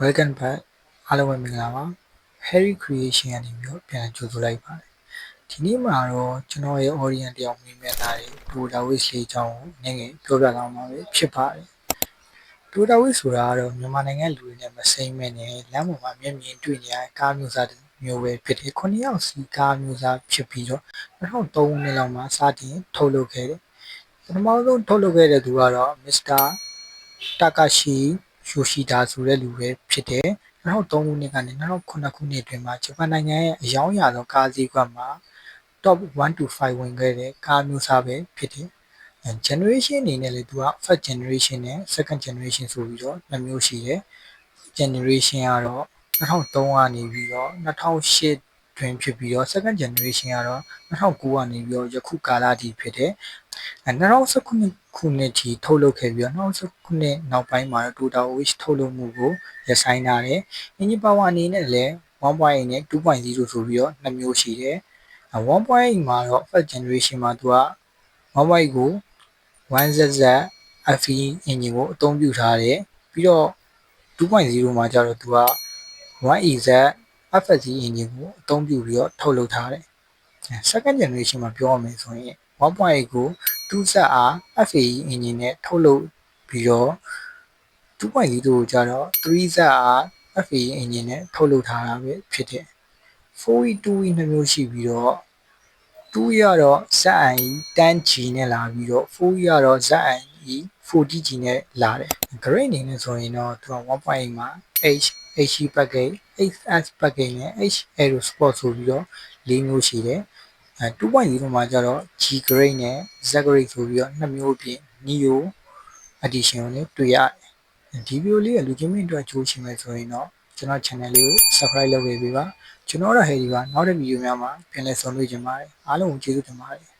welcome back အားလုံးပဲမင်္ဂလာပါ Harry Creation ကနေပြီးတော့ပြန်ကြိုဆိုလိုက်ပါတယ်ဒီနေ့မှာတော့ကျွန်တော်ရဲ့ audience တယောက်မြင်မြင်လာတဲ့ Toyota Wish လေးအကြောင်းကိုနည်းငယ်ပြောပြသွားမှာပဲဖြစ်ပါတယ် Toyota Wish ဆိုတာကတော့မြန်မာနိုင်ငံလူတွေနဲ့မစိမ့်မဲ့နဲ့လမ်းပေါ်မှာမျက်မြင်တွေ့နေရတဲ့ကားမျိုးစားတစ်မျိုးပဲဖြစ်တယ်ခုနှစ်ယောက်စီကားမျိုးစားဖြစ်ပြီးတော့2003ခုနှစ်လောက်မှာစတင်ထုတ်လုပ်ခဲ့တယ်ပထမဆုံးထုတ်လုပ်ခဲ့တဲ့သူကတော့ Mr. Takashi Yoshida ဆိုတဲ့လူပဲဖြစ်တယ်2003ခုနှစ်ကနေ2009ခုနှစ်အတွင်းမှာဂျပန်နိုင်ငံရဲ့အယောင်းရသောကားဈေးကွက်မှာ top 1 to 5ဝင်ခဲ့တဲ့ကားမျိုးစားပဲဖြစ်တယ်အဲ generation အနေနဲ့လည်းသူက first generation နဲ့ second generation ဆိုပြီးတော့နှစ်မျိုးရှိတယ် generation ကတော့2003ကနေပြီးတော့2008တွင်ဖြစ်ပြီးတော့ second generation ကတော့2009ကနေပြီးတော့ယခုကာလအထိဖြစ်တယ်အဲ2019 ခုနှစ်ထိထုတ်လုပ်ခဲ့ပြီးတော့2019ခုနှစ်နောက်ပိုင်းမှာတော့ Toyota Wish ထုတ်လုပ်မှုကိုရပ်ဆိုင်းထားတယ်။ engine power အနေနဲ့လည်း1.8နဲ့2.0ဆိုပြီးတော့နှစ်မျိုးရှိတယ်။1.8မှာတော့ first generation မှာသူက1.8ကို 1ZZ FE engine ကိုအသုံးပြုထားတယ်။ပြီးတော့2.0မှာကျတော့သူက 1EZ FSC engine ကိုအသုံးပြုပြီးတော့ထုတ်လုပ်ထားတယ်။ second generation မှာပြောရမယ်ဆိုရင်1.8ကို 2ZR FAE engine နဲ့ထုတ်လုပ်ပြီးတော့2.0ကိုကျတော့ 3ZR FAE engine နဲ့ထုတ်လုပ်ထားတာပဲဖြစ်တယ် 4E 2E နှစ်မျိုးရှိပြီးတော့2ရတော့ ZNE 10G နဲ့လာပြီးတော့4ရတော့ ZNE 40G နဲ့လာတယ် grade အနေနဲ့ဆိုရင်တော့သူက1.8မှာ H HE package HS package နဲ့ H Aero Sport ဆိုပြီးတော့၄မျိုးရှိတယ် အဲ2.0မှာကျတော့ G grade နဲ့ Z grade ဆိုပြီးတော့နှစ်မျိုးပြင် Neo edition ကိုလည်းတွေ့ရတယ်ဒီဗီဒီယိုလေးကလူချင်းမင်းအတွက်ကြိုးချင်မယ်ဆိုရင်တော့ကျွန်တော် channel လေးကို subscribe လုပ်ပေးပေးပါကျွန်တော်တို့ဟဲဒီပါနောက်တဲ့ဗီဒီယိုများမှာပြန်လည်ဆုံတွေ့ကြပါမယ်အားလုံးကိုကျေးဇူးတင်ပါတယ်